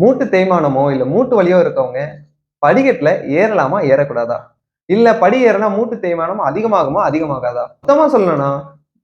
மூட்டு தேய்மானமோ இல்லை மூட்டு வலியோ இருக்கவங்க படிக்கட்டில் ஏறலாமா ஏறக்கூடாதா? இல்லை படி ஏறினா மூட்டு தேய்மானம் அதிகமாகுமா அதிகமாகாதா? மொத்தமாக சொல்லணும்னா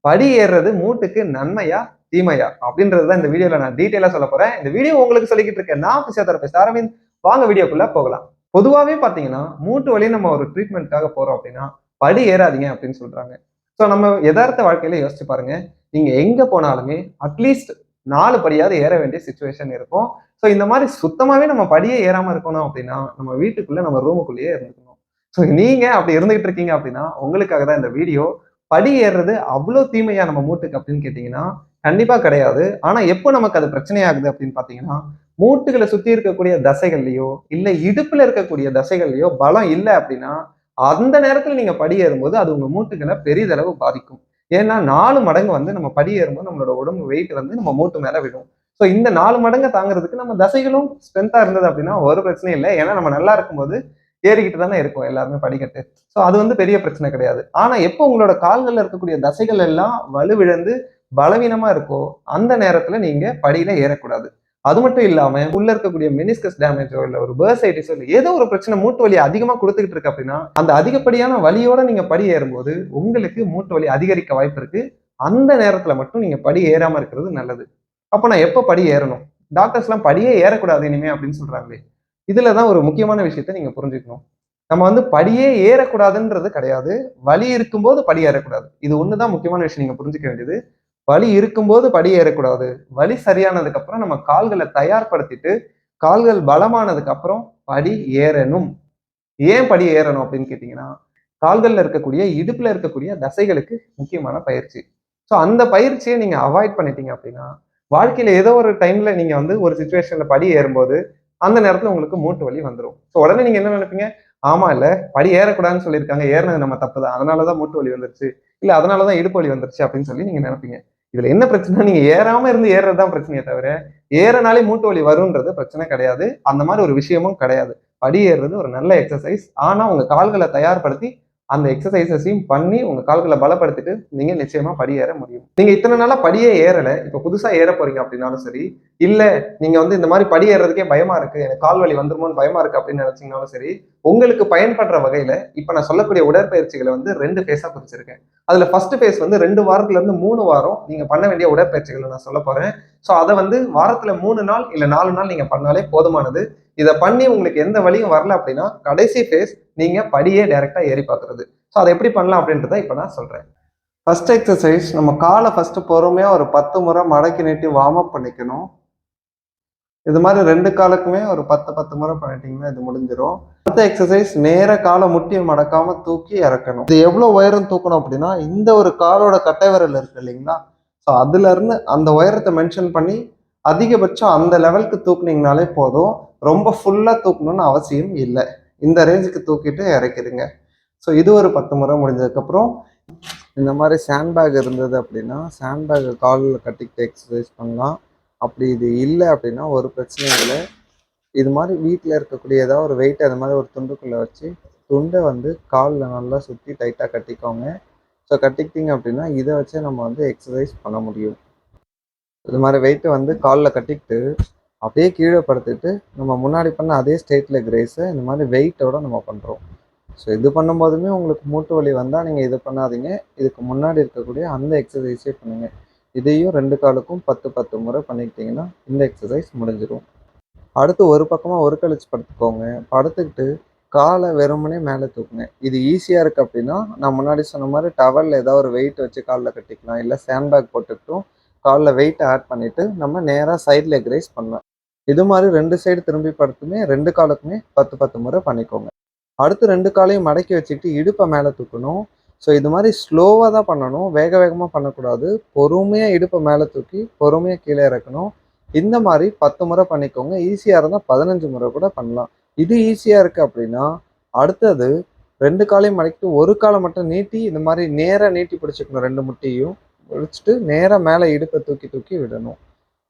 படி ஏறுறது மூட்டுக்கு நன்மையா தீமையா? அப்படின்றது தான் இந்த வீடியோவில் நான் டீட்டெயிலாக சொல்ல போகிறேன் இந்த வீடியோ உங்களுக்கு சொல்லிக்கிட்டு இருக்கேன். நான் பிசியோதெரபிஸ்ட் அரவிந்த். வாங்க வீடியோக்குள்ளே போகலாம். பொதுவாகவே பார்த்தீங்கன்னா மூட்டு வலி நம்ம ஒரு ட்ரீட்மெண்ட்காக போகிறோம் அப்படின்னா படி ஏறாதீங்க அப்படின்னு சொல்கிறாங்க ஸோ நம்ம யதார்த்த வாழ்க்கையில யோசிச்சு பாருங்க. நீங்கள் எங்கே போனாலுமே அட்லீஸ்ட் நாலு படியாவது ஏற வேண்டிய சுச்சுவேஷன் இருக்கும். ஸோ இந்த மாதிரி சுத்தமாகவே நம்ம படியே ஏறாமல் இருக்கணும் அப்படின்னா நம்ம வீட்டுக்குள்ளே நம்ம ரூமுக்குள்ளேயே இருந்துக்கணும். ஸோ நீங்கள் அப்படி இருந்துகிட்டு இருக்கீங்க அப்படின்னா உங்களுக்காக தான் இந்த வீடியோ படி ஏறுறது அவ்வளோ தீமையா நம்ம மூட்டுக்கு அப்படின்னு கேட்டிங்கன்னா கண்டிப்பாக கிடையாது. ஆனால் எப்போ நமக்கு அது பிரச்சனையாகுது அப்படின்னு பார்த்தீங்கன்னா மூட்டுகளை சுற்றி இருக்கக்கூடிய தசைகள்லையோ இல்லை இடுப்பில் இருக்கக்கூடிய தசைகள்லையோ பலம் இல்லை அப்படின்னா அந்த நேரத்தில் நீங்கள் படி ஏறும்போது அது உங்கள் மூட்டுகளை பெரிதளவு பாதிக்கும். ஏன்னா நாலு மடங்கு வந்து நம்ம படி ஏறும்போது நம்மளோட உடம்பு வெயிட் வந்து நம்ம மூட்டு மேலே விடும். ஸோ இந்த நாலு மடங்கு தாங்குறதுக்கு நம்ம தசைகளும் ஸ்ட்ரென்த்தாக இருந்தது அப்படின்னா ஒரு பிரச்சனையும் இல்லை. ஏன்னா நம்ம நல்லா இருக்கும்போது ஏறிக்கிட்டு தானே இருக்கும் எல்லாருமே படிக்கட்டு. ஸோ அது வந்து பெரிய பிரச்சனை கிடையாது. ஆனால் எப்போ உங்களோட கால்களில் இருக்கக்கூடிய தசைகள் எல்லாம் வலுவிழந்து பலவீனமாக இருக்கோ அந்த நேரத்தில் நீங்கள் படியில் ஏறக்கூடாது. அது மட்டும் இல்லாம உள்ள இருக்கக்கூடிய மெனிஸ்கஸ் டேமேஜோ இல்ல ஒரு பேர்சைட்டிஸோ இல்ல ஏதோ ஒரு பிரச்சனை மூட்டு வலி அதிகமா கொடுத்துக்கிட்டு இருக்கு அப்படின்னா அந்த அதிகப்படியான வலியோட நீங்க படி ஏறும்போது உங்களுக்கு மூட்டு வலி அதிகரிக்க வாய்ப்பு இருக்கு. அந்த நேரத்துல மட்டும் நீங்க படி ஏறாம இருக்கிறது நல்லது. அப்ப நான் எப்போ படி ஏறணும்? டாக்டர்ஸ் எல்லாம் படியே ஏறக்கூடாது இனிமே அப்படின்னு சொல்றாங்களே. இதுலதான் ஒரு முக்கியமான விஷயத்த நீங்க புரிஞ்சுக்கணும். நம்ம வந்து படியே ஏறக்கூடாதுன்றது கிடையாது. வலி இருக்கும்போது படி ஏறக்கூடாது. இது ஒண்ணுதான் முக்கியமான விஷயம் நீங்க புரிஞ்சுக்க வேண்டியது. வலி இருக்கும்போது படி ஏறக்கூடாது. வலி சரியானதுக்கு அப்புறம் நம்ம கால்களை தயார்படுத்திட்டு கால்கள் பலமானதுக்கு அப்புறம் படி ஏறணும். ஏன் படி ஏறணும் அப்படின்னு கேட்டீங்கன்னா கால்களில் இருக்கக்கூடிய இடுப்புல இருக்கக்கூடிய தசைகளுக்கு முக்கியமான பயிற்சி. ஸோ அந்த பயிற்சியை நீங்க அவாய்ட் பண்ணிட்டீங்க அப்படின்னா வாழ்க்கையில ஏதோ ஒரு டைம்ல நீங்க வந்து ஒரு சுச்சுவேஷன்ல படி ஏறும்போது அந்த நேரத்துல உங்களுக்கு மூட்டு வலி வந்துடும் ஸோ உடனே நீங்க என்ன நினைப்பீங்க? ஆமா இல்ல படி ஏறக்கூடாதுன்னு சொல்லியிருக்காங்க. ஏறினது நம்ம தப்பு தான். அதனாலதான் மூட்டு வலி வந்துருச்சு. இல்ல அதனாலதான் இடுப்பு வலி வந்துருச்சு அப்படின்னு சொல்லி நீங்க நினைப்பீங்க. இதுல என்ன பிரச்சனை நீங்க ஏறாம இருந்து ஏறுறதுதான் பிரச்சனையே தவிர ஏறனாலே மூட்டு வலி வரும்ன்றது பிரச்சனை கிடையாது. அந்த மாதிரி ஒரு விஷயமும் கிடையாது. படி ஏறுறது ஒரு நல்ல எக்ஸசைஸ் ஆனா உங்க கால்களை தயார்படுத்தி அந்த எக்ஸசைசஸையும் பண்ணி உங்க கால்களை பலப்படுத்திட்டு நீங்க நிச்சயமா படியேற முடியும். நீங்க இத்தனை நாளா படியே ஏறல இப்ப புதுசா ஏற போறீங்க அப்படின்னாலும் சரி இல்ல நீங்க வந்து இந்த மாதிரி படி ஏறதுக்கே பயமா இருக்கு எனக்கு கால் வலி வந்துருமோன்னு பயமா இருக்கு அப்படின்னு நினைச்சீங்கனாலும் சரி உங்களுக்கு பயன்படுற வகையில இப்ப நான் சொல்லக்கூடிய உடற்பயிற்சிகளை வந்து ரெண்டு ஃபேஸாக பிரிச்சிருக்கேன். அதுல ஃபர்ஸ்ட் ஃபேஸ் வந்து ரெண்டு வாரத்துல இருந்து மூணு வாரம் நீங்க பண்ண வேண்டிய உடற்பயிற்சிகளை நான் சொல்ல போறேன். ஸோ அதை வந்து வாரத்துல மூணு நாள் இல்ல நாலு நாள் நீங்க பண்ணாலே போதுமானது. இதை பண்ணி உங்களுக்கு எந்த வழியும் வரல அப்படின்னா கடைசி ஃபேஸ் நீங்கள் படியே டைரெக்டாக ஏறி பார்க்குறது. ஸோ அதை எப்படி பண்ணலாம் அப்படின்றத இப்போ நான் சொல்கிறேன் ஃபஸ்ட் எக்ஸசைஸ் நம்ம காலை ஃபஸ்ட்டு பொறுமையாக ஒரு பத்து முறை மடக்கி நீட்டி வார்ம் அப் பண்ணிக்கணும். இது மாதிரி ரெண்டு காலுக்குமே ஒரு பத்து பத்து முறை பண்ணிட்டீங்கன்னா இது முடிஞ்சிடும் அடுத்த எக்ஸசைஸ் நேர காலை முட்டியை மடக்காம தூக்கி இறக்கணும். இது எவ்வளோ உயரம் தூக்கணும் அப்படின்னா இந்த ஒரு காலோட கட்டை விரல் இருக்கு இல்லைங்களா? ஸோ அதுலேருந்து அந்த உயரத்தை மென்ஷன் பண்ணி அதிகபட்சம் அந்த லெவலுக்கு தூக்குனீங்கனாலே போதும். ரொம்ப ஃபுல்லாக தூக்கணும்னு அவசியம் இல்லை. இந்த ரேஞ்சுக்கு தூக்கிட்டு இறக்கிடுங்க. ஸோ இது ஒரு பத்து முறை முடிஞ்சதுக்கப்புறம் இந்த மாதிரி சேண்ட் பேக் இருந்தது அப்படின்னா சாண்ட்பேக்கை காலில் கட்டிக்கிட்டு எக்ஸசைஸ் பண்ணலாம். அப்படி இது இல்லை அப்படின்னா ஒரு பிரச்சனையும் இல்லை. இது மாதிரி வீட்டில் இருக்கக்கூடிய ஏதாவது ஒரு வெயிட் அது மாதிரி ஒரு துண்டுக்குள்ளே வச்சு துண்டை வந்து காலில் நல்லா சுற்றி டைட்டாக கட்டிக்கோங்க. ஸோ கட்டிக்கிட்டீங்க அப்படின்னா இதை வச்சே நம்ம வந்து எக்ஸசைஸ் பண்ண முடியும். இது மாதிரி வெயிட்டை வந்து காலில் கட்டிக்கிட்டு அப்படியே கீழே படுத்துட்டு நம்ம முன்னாடி பண்ண அதே ஸ்டேட்டில் கிரேஸை இந்த மாதிரி வெயிட்டோட நம்ம பண்ணுறோம் ஸோ இது பண்ணும்போதுமே உங்களுக்கு மூட்டு வலி வந்தால் நீங்கள் இது பண்ணாதீங்க. இதுக்கு முன்னாடி இருக்கக்கூடிய அந்த எக்ஸசைஸே பண்ணுங்கள் இதையும் ரெண்டு காலுக்கும் பத்து பத்து முறை பண்ணிக்கிட்டிங்கன்னா இந்த எக்ஸசைஸ் முடிஞ்சிடும் அடுத்து ஒரு பக்கமாக ஒரு கழிச்சு படுத்துக்கோங்க. படுத்துக்கிட்டு காலை வெறுமனே மேலே தூக்குங்க. இது ஈஸியாக இருக்குது அப்படின்னா நான் முன்னாடி சொன்ன மாதிரி டவலில் ஏதாவது ஒரு வெயிட் வச்சு காலில் கட்டிக்கலாம். இல்லை சேண்ட் பேக் போட்டுக்கிட்டும் காலில் வெயிட்டை ஆட் பண்ணிவிட்டு நம்ம நேராக சைட் லெக் ரைஸ் பண்ணலாம். இது மாதிரி ரெண்டு சைடு திரும்பி படுத்துமே ரெண்டு காலுக்குமே பத்து பத்து முறை பண்ணிக்கோங்க. அடுத்து ரெண்டு காலையும் மடக்கி வச்சுக்கிட்டு இடுப்பை மேலே தூக்கணும். ஸோ இது மாதிரி ஸ்லோவாக தான் பண்ணணும். வேக வேகமாக பண்ணக்கூடாது. பொறுமையாக இடுப்பை மேலே தூக்கி பொறுமையாக கீழே இறக்கணும். இந்த மாதிரி பத்து முறை பண்ணிக்கோங்க. ஈஸியாக இருந்தால் பதினஞ்சு முறை கூட பண்ணலாம். இது ஈஸியாக இருக்குது அப்படின்னா அடுத்தது ரெண்டு காலையும் மடக்கிட்டு ஒரு காலை மட்டும் நீட்டி இந்த மாதிரி நேராக நீட்டி பிடிச்சிக்கணும் ரெண்டு முட்டியும். பிடிச்சிட்டு நேராக மேலே இடுப்பை தூக்கி தூக்கி விடணும்.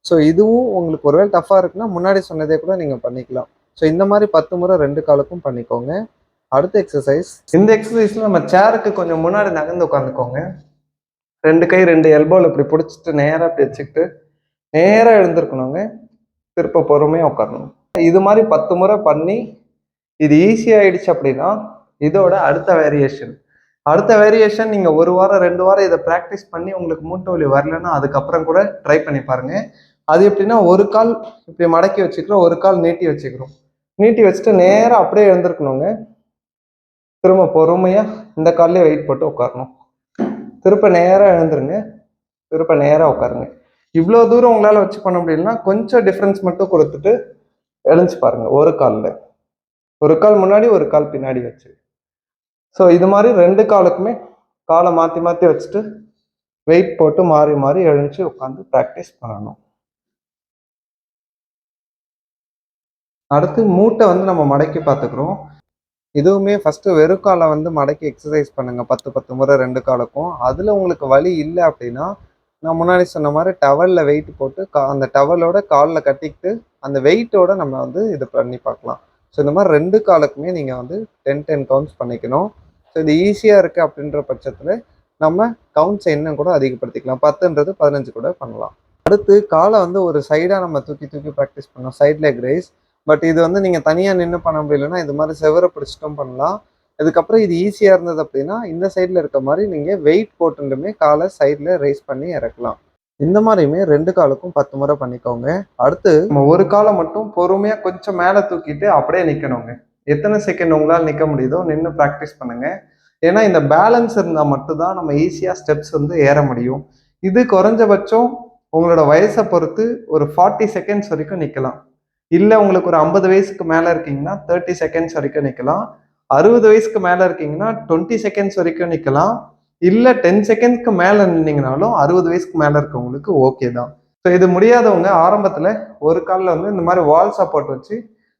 ஸோ இதுவும் உங்களுக்கு ஒருவேளை டஃப்பாக இருக்குன்னா முன்னாடி சொன்னதே கூட நீங்கள் பண்ணிக்கலாம். ஸோ இந்த மாதிரி பத்து முறை ரெண்டு காலுக்கும் பண்ணிக்கோங்க. அடுத்த எக்ஸசைஸ் இந்த எக்ஸசைஸ்ல நம்ம சேருக்கு கொஞ்சம் முன்னாடி நகர்ந்து உட்காந்துக்கோங்க ரெண்டு கை ரெண்டு எல்போவில் இப்படி பிடிச்சிட்டு நேராக இப்படி வச்சுக்கிட்டு நேராக எழுந்திருக்கணுங்க. திருப்ப பொறுமையாக உட்காரணும். இது மாதிரி பத்து முறை பண்ணி இது ஈஸியாகிடுச்சு அப்படின்னா இதோட அடுத்த வேரியேஷன் அடுத்த வேரியேஷன் நீங்கள் ஒரு வாரம் ரெண்டு வாரம் இதை ப்ராக்டிஸ் பண்ணி உங்களுக்கு மூட்டு வலி வரலன்னா அதுக்கப்புறம் கூட ட்ரை பண்ணி பாருங்கள் அது எப்படின்னா ஒரு கால் இப்படி மடக்கி வச்சுக்கிறோம் ஒரு கால் நீட்டி வச்சுக்கிறோம். நீட்டி வச்சுட்டு நேராக அப்படியே எழுந்திருக்கணுங்க. திரும்ப பொறுமையாக இந்த கால்லே வெயிட் போட்டு உட்காரணும். திருப்ப நேராக எழுந்துருங்க. திருப்ப நேராக உட்காருங்க. இவ்வளோ தூரம் உங்களால் வச்சு பண்ண முடியலன்னா கொஞ்சம் டிஃப்ரென்ஸ் மட்டும் கொடுத்துட்டு எழுந்துச்சு பாருங்கள் ஒரு காலில். ஒரு கால் முன்னாடி ஒரு கால் பின்னாடி வச்சு. ஸோ இது மாதிரி ரெண்டு காலுக்குமே காலை மாற்றி மாற்றி வச்சுட்டு வெயிட் போட்டு மாறி மாறி எழுந்துச்சு உட்காந்து ப்ராக்டிஸ் பண்ணணும். அடுத்து மூட்டை வந்து நம்ம மடக்கி பார்த்துக்குறோம். இதுவுமே ஃபஸ்ட்டு வெறும் காலை வந்து மடக்கி எக்ஸசைஸ் பண்ணுங்கள் பத்து பத்து முறை ரெண்டு காலுக்கும். அதில் உங்களுக்கு வலி இல்லை அப்படின்னா நான் முன்னாடி சொன்ன மாதிரி டவலில் வெயிட் போட்டு கா அந்த டவலோட காலில் கட்டிக்கிட்டு அந்த வெயிட்டோட நம்ம வந்து இது பண்ணி பார்க்கலாம். ஸோ இந்த மாதிரி ரெண்டு காலுக்குமே நீங்கள் வந்து டென் டென் கவுண்ட்ஸ் பண்ணிக்கணும். ஸோ இது ஈஸியாக இருக்குது அப்படின்ற பட்சத்தில் நம்ம கவுண்ட்ஸை இன்னும் கூட அதிகப்படுத்திக்கலாம். பத்துன்றது பதினஞ்சு கூட பண்ணலாம். அடுத்து காலை வந்து ஒரு சைடாக நம்ம தூக்கி தூக்கி ப்ராக்டிஸ் பண்ணோம் சைட் லெக் ரைஸ் பட் இது வந்து நீங்கள் தனியாக நின்று பண்ண முடியலன்னா இது மாதிரி செவரை பிடிச்சிட்டும் பண்ணலாம். இதுக்கப்புறம் இது ஈஸியாக இருந்தது அப்படின்னா இந்த சைடில் இருக்க மாதிரி நீங்கள் வெயிட் போட்டுட்டுமே காலை சைடில் ரைஸ் பண்ணி இறக்கலாம். இந்த மாதிரியுமே ரெண்டு காலுக்கும் பத்து முறை பண்ணிக்கோங்க. அடுத்து நம்ம ஒரு காலை மட்டும் பொறுமையாக கொஞ்சம் மேலே தூக்கிட்டு அப்படியே நிற்கணுங்க எத்தனை செகண்ட் உங்களால் நிற்க முடியுதோ நின்று ப்ராக்டிஸ் பண்ணுங்க. ஏன்னா இந்த பேலன்ஸ் இருந்தால் மட்டும்தான் நம்ம ஈஸியாக ஸ்டெப்ஸ் வந்து ஏற முடியும். இது குறைஞ்சபட்சம் உங்களோட வயசை பொறுத்து ஒரு ஃபார்ட்டி செகண்ட்ஸ் வரைக்கும் நிற்கலாம் இல்லை உங்களுக்கு ஒரு ஐம்பது வயசுக்கு மேலே இருக்கீங்கன்னா தேர்ட்டி செகண்ட்ஸ் வரைக்கும் நிற்கலாம் அறுபது வயசுக்கு மேலே இருக்கீங்கன்னா டுவெண்ட்டி செகண்ட்ஸ் வரைக்கும் நிற்கலாம் இல்லை டென் செகண்ட்ஸ்க்கு மேலே நின்னீங்கனாலும் அறுபது வயசுக்கு மேலே இருக்கவங்களுக்கு ஓகே தான். ஸோ இது முடியாதவங்க ஆரம்பத்தில் ஒரு காலில் வந்து இந்த மாதிரி வால் சப்போர்ட் வச்சு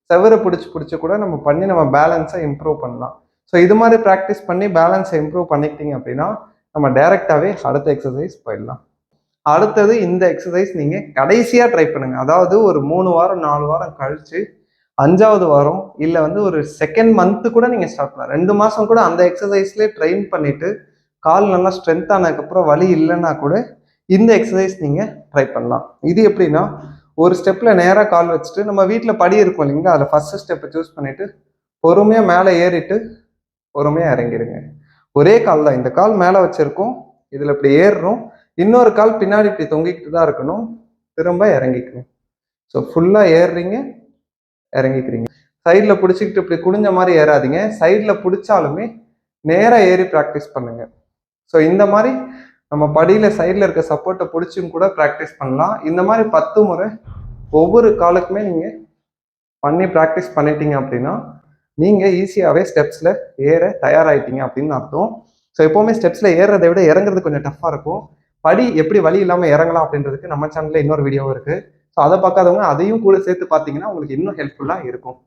செவரை பிடிச்சி பிடிச்சி கூட நம்ம பண்ணி நம்ம பேலன்ஸை இம்ப்ரூவ் பண்ணலாம். ஸோ இது மாதிரி ப்ராக்டிஸ் பண்ணி பேலன்ஸை இம்ப்ரூவ் பண்ணிக்கிட்டீங்க அப்படின்னா நம்ம டைரெக்டாகவே அடுத்த எக்ஸசைஸ் போயிடலாம். அடுத்தது இந்த எக்ஸசைஸ் நீங்கள் கடைசியாக ட்ரை பண்ணுங்கள் அதாவது ஒரு மூணு வாரம் நாலு வாரம் கழித்து அஞ்சாவது வாரம் இல்லை வந்து ஒரு செகண்ட் மந்த்து கூட நீங்கள் ஸ்டார்ட் பண்ணலாம். ரெண்டு மாதம் கூட அந்த எக்ஸசைஸ்லேயே ட்ரெயின் பண்ணிவிட்டு கால் நல்லா ஸ்ட்ரென்த் ஆனதுக்கப்புறம் வலி இல்லைன்னா கூட இந்த எக்ஸசைஸ் நீங்கள் ட்ரை பண்ணலாம். இது எப்படின்னா ஒரு ஸ்டெப்பில் நேராக கால் வச்சுட்டு நம்ம வீட்டில் படி இருக்கும் இல்லைங்களா? அதில் ஃபஸ்ட்டு ஸ்டெப்பை சூஸ் பண்ணிவிட்டு பொறுமையாக மேலே ஏறிட்டு பொறுமையாக இறங்கிடுங்க. ஒரே கால் தான். இந்த கால் மேலே வச்சுருக்கோம். இதில் இப்படி ஏறுறோம். இன்னொரு கால் பின்னாடி இப்படி தொங்கிக்கிட்டு தான் இருக்கணும். திரும்ப இறங்கிக்கணும். ஸோ ஃபுல்லாக ஏறுறீங்க இறங்கிக்கிறீங்க. சைடில் பிடிச்சிக்கிட்டு இப்படி குனிஞ்ச மாதிரி ஏறாதீங்க. சைடில் பிடிச்சாலுமே நேராக ஏறி ப்ராக்டிஸ் பண்ணுங்கள் ஸோ இந்த மாதிரி நம்ம படியில் சைடில் இருக்க சப்போர்ட்டை பிடிச்சும் கூட ப்ராக்டிஸ் பண்ணலாம். இந்த மாதிரி பத்து முறை ஒவ்வொரு காலுக்குமே நீங்கள் பண்ணி ப்ராக்டிஸ் பண்ணிட்டீங்க அப்படின்னா நீங்கள் ஈஸியாகவே ஸ்டெப்ஸில் ஏற தயாராகிட்டீங்க அப்படின்னு அர்த்தம். ஸோ எப்போவுமே ஸ்டெப்ஸில் ஏறுறதை விட இறங்குறது கொஞ்சம் டஃப்பாக இருக்கும். படி எப்படி வழி இல்லாமல் இறங்கலாம் அப்படின்றதுக்கு நம்ம சேனலில் இன்னொரு வீடியோவும் இருக்குது ஸோ அதை பார்க்காதவங்க அதையும் கூட சேர்த்து பார்த்தீங்கன்னா உங்களுக்கு இன்னும் ஹெல்ப்ஃபுல்லாக இருக்கும்.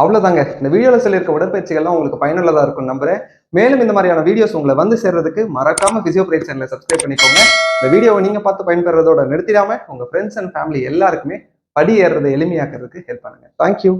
அவ்வளோதாங்க இந்த வீடியோவில் சொல்லியிருக்க உடற்பயிற்சிகள்லாம் உங்களுக்கு பயனுள்ளதாக இருக்கும் நம்புறேன். மேலும் இந்த மாதிரியான வீடியோஸ் உங்களை வந்து சேர்றதுக்கு மறக்காம பிசியோபிரைட் சேனலை சப்ஸ்கிரைப் பண்ணிக்கோங்க. இந்த வீடியோவை நீங்கள் பார்த்து பயன்பெறதோட நிறுத்திடாம உங்கள் ஃப்ரெண்ட்ஸ் அண்ட் ஃபேமிலி எல்லாருக்குமே படி ஏறுறதை எளிமையாக்குறதுக்கு ஹெல்ப் பண்ணுங்க. தேங்க்யூ